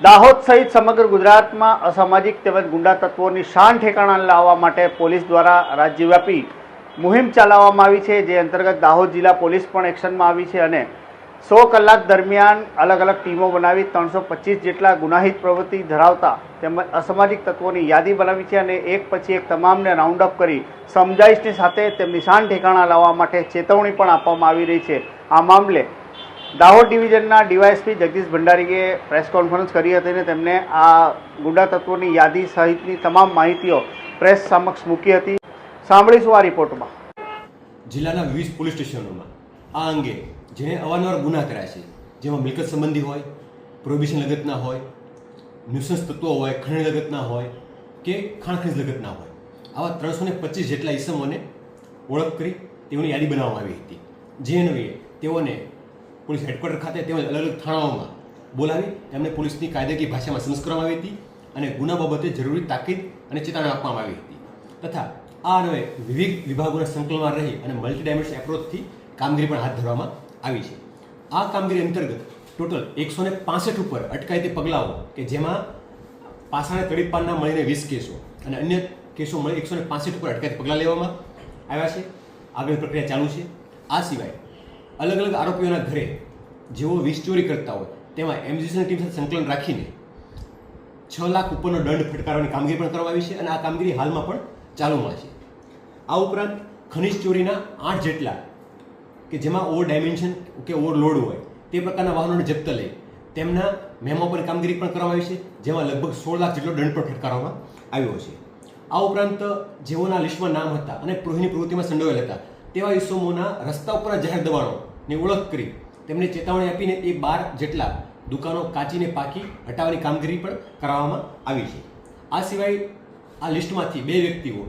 દાહોદ સહિત સમગ્ર ગુજરાતમાં અસામાજિક તેમજ ગુંડા તત્વોની શાન ઠેકાણા લાવવા માટે પોલીસ દ્વારા રાજ્યવ્યાપી મુહિમ ચલાવવામાં આવી છે, જે અંતર્ગત દાહોદ જિલ્લા પોલીસ પણ એક્શનમાં આવી છે અને સો કલાક દરમિયાન અલગ અલગ ટીમો બનાવી ત્રણસો પચીસ જેટલા ગુનાહિત પ્રવૃત્તિ ધરાવતા તેમજ અસામાજિક તત્વોની યાદી બનાવી છે અને એક પછી એક તમામને રાઉન્ડ અપ કરી સમજાઈશની સાથે તેમની શાન ઠેકાણા લાવવા માટે ચેતવણી પણ આપવામાં આવી રહી છે. આ મામલે દાહોદ ડિવિઝનના ડીવાયએસપી જગદીશ ભંડારીએ પ્રેસ કોન્ફરન્સ કરી હતી અને તેમને આ ગુંડા તત્વોની યાદી સહિતની તમામ માહિતીઓ પ્રેસ સમક્ષ મૂકી હતી. સાંભળીશું આ રિપોર્ટમાં. જિલ્લાના વિવિધ પોલીસ સ્ટેશનોમાં આ અંગે જેણે અવારનવાર ગુના કર્યા છે, જેમાં મિલકત સંબંધી હોય, પ્રોહિબિશન લગતના હોય ન્યુસન્સ તત્વો હોય ખણ લગતના હોય કે ખાણખીજ લગતના હોય. આવા ત્રણસો ને પચીસ જેટલા ઈસમોને ઓળખ કરી તેઓની યાદી બનાવવામાં આવી હતી. જે અન્વયે તેઓને પોલીસ હેડક્વાર્ટર ખાતે તેમજ અલગ અલગ થાણાઓમાં બોલાવી તેમને પોલીસની કાયદેકીય ભાષામાં સમજ કરવામાં આવી હતી અને ગુના બાબતે જરૂરી તાકીદ અને ચેતવણી આપવામાં આવી હતી. તથા આ અન્વયે વિવિધ વિભાગોના સંકલનમાં રહી અને મલ્ટી ડાયમેન્શન એપ્રોચથી કામગીરી પણ હાથ ધરવામાં આવી છે. આ કામગીરી અંતર્ગત ટોટલ એકસો ને પાસઠ ઉપર અટકાયતી પગલાઓ કે જેમાં પાસાને તડીપાનના મળીને વીસ કેસો અને અન્ય કેસો મળી એકસો ને પાસઠ ઉપર અટકાયતી પગલાં લેવામાં આવ્યા છે. આગળ પ્રક્રિયા ચાલુ છે. આ સિવાય અલગ અલગ આરોપીઓના ઘરે જેઓ વીજ ચોરી કરતા હોય, તેમાં એમજીસીની ટીમ સાથે સંકલન રાખીને છ લાખ ઉપરનો દંડ ફટકારવાની કામગીરી પણ કરવામાં આવી છે અને આ કામગીરી હાલમાં પણ ચાલુમાં છે. આ ઉપરાંત ખનિજ ચોરીના આઠ જેટલા કે જેમાં ઓવર ડાયમેન્શન કે ઓવરલોડ હોય, તે પ્રકારના વાહનોને જપ્ત લઈ તેમના મેમો પર કામગીરી પણ કરવામાં આવી છે, જેમાં લગભગ સોળ લાખ જેટલો દંડ પણ ફટકારવામાં આવ્યો છે. આ ઉપરાંત જેઓના લિસ્ટમાં નામ હતા અને પ્રોહિની પ્રવૃત્તિમાં સંડોવાયેલ હતા, તેવા ઇસમોના રસ્તા ઉપર જાહેર દબાણોની ઓળખ કરી તેમને ચેતવણી આપીને એ બાર જેટલા દુકાનો કાચીને પાકી હટાવવાની કામગીરી પણ કરાવવામાં આવી છે. આ સિવાય આ લિસ્ટમાંથી બે વ્યક્તિઓ,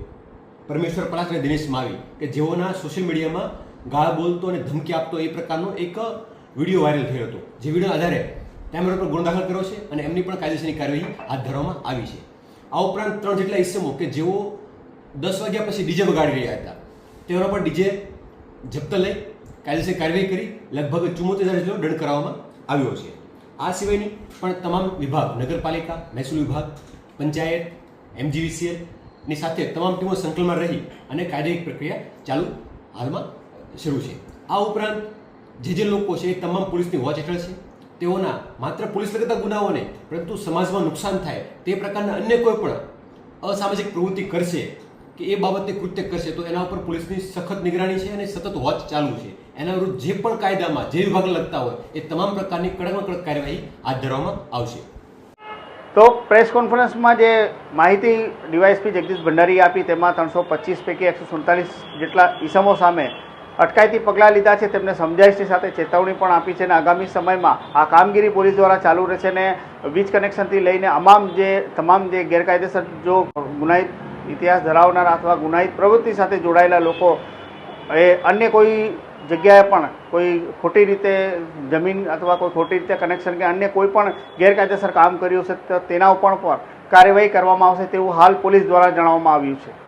પરમેશ્વર પલાસ અને દિનેશ માવી, કે જેઓના સોશિયલ મીડિયામાં ગાળ બોલતો અને ધમકી આપતો એ પ્રકારનો એક વીડિયો વાયરલ થયો હતો. જે વીડિયો આધારે તેમના પર ગુનો દાખલ કર્યો છે અને એમની પણ કાયદેસરની કાર્યવાહી હાથ ધરવામાં આવી છે. આ ઉપરાંત ત્રણ જેટલા ઇસમો કે જેઓ દસ વાગ્યા પછી ડીજે વગાડી રહ્યા હતા. તેઓના પણ ડીજે જપ્ત લઈ કાયદેસર કાર્યવાહી કરી, લગભગ ચુમ્મોતેર હજાર જેટલો દંડ કરાવવામાં આવ્યો છે. આ સિવાયની પણ તમામ વિભાગ, નગરપાલિકા, મહેસૂલ વિભાગ, પંચાયત, એમજીવીસીએલની સાથે તમામ ટીમો સંકલનમાં રહી અને કાયદાકીય પ્રક્રિયા ચાલુ હાલમાં શરૂ છે. આ ઉપરાંત જે જે લોકો છે એ તમામ પોલીસની વોચ હેઠળ છે. તેઓના માત્ર પોલીસ લગતા ગુનાઓને પરંતુ સમાજમાં નુકસાન થાય તે પ્રકારના અન્ય કોઈ પણ અસામાજિક પ્રવૃત્તિ કરશે કે એ બાબતે કૃત્ય કરશે તો એના ઉપર પોલીસની સખત નિગરાણી છે અને સતત વોચ ચાલુ છે. એના વિરુદ્ધ જે પણ કાયદામાં જે વિભાગ લગતા હોય એ તમામ પ્રકારની કડકમાં કડક કાર્યવાહી હાથ ધરવામાં આવશે. તો પ્રેસ કોન્ફરન્સમાં જે માહિતી ડીવાયએસપી જગદીશ ભંડારીએ આપી તેમાં ત્રણસો પચીસ પૈકી એકસો સુડતાલીસ જેટલા ઈસમો સામે અટકાયતી પગલાં લીધા છે, તેમને સમજાઈશની સાથે ચેતવણી પણ આપી છે અને આગામી સમયમાં આ કામગીરી પોલીસ દ્વારા ચાલુ રહેશે અને વીજ કનેક્શનથી લઈને તમામ જે તમામ જે ગેરકાયદેસર જો ગુનાહિત ઇતિહાસ ધરાવનારા અથવા ગુનાહિત પ્રવૃત્તિ સાથે જોડાયેલા લોકો, એ અન્ય કોઈ જગ્યાએ પણ કોઈ ખોટી રીતે જમીન અથવા કોઈ ખોટી રીતે કનેક્શન કે અન્ય કોઈ પણ ગેરકાયદેસર કામ કર્યું છે તેના ઉપર પણ કાર્યવાહી કરવામાં આવશે તેવું હાલ પોલીસ દ્વારા જણાવવામાં આવ્યું છે.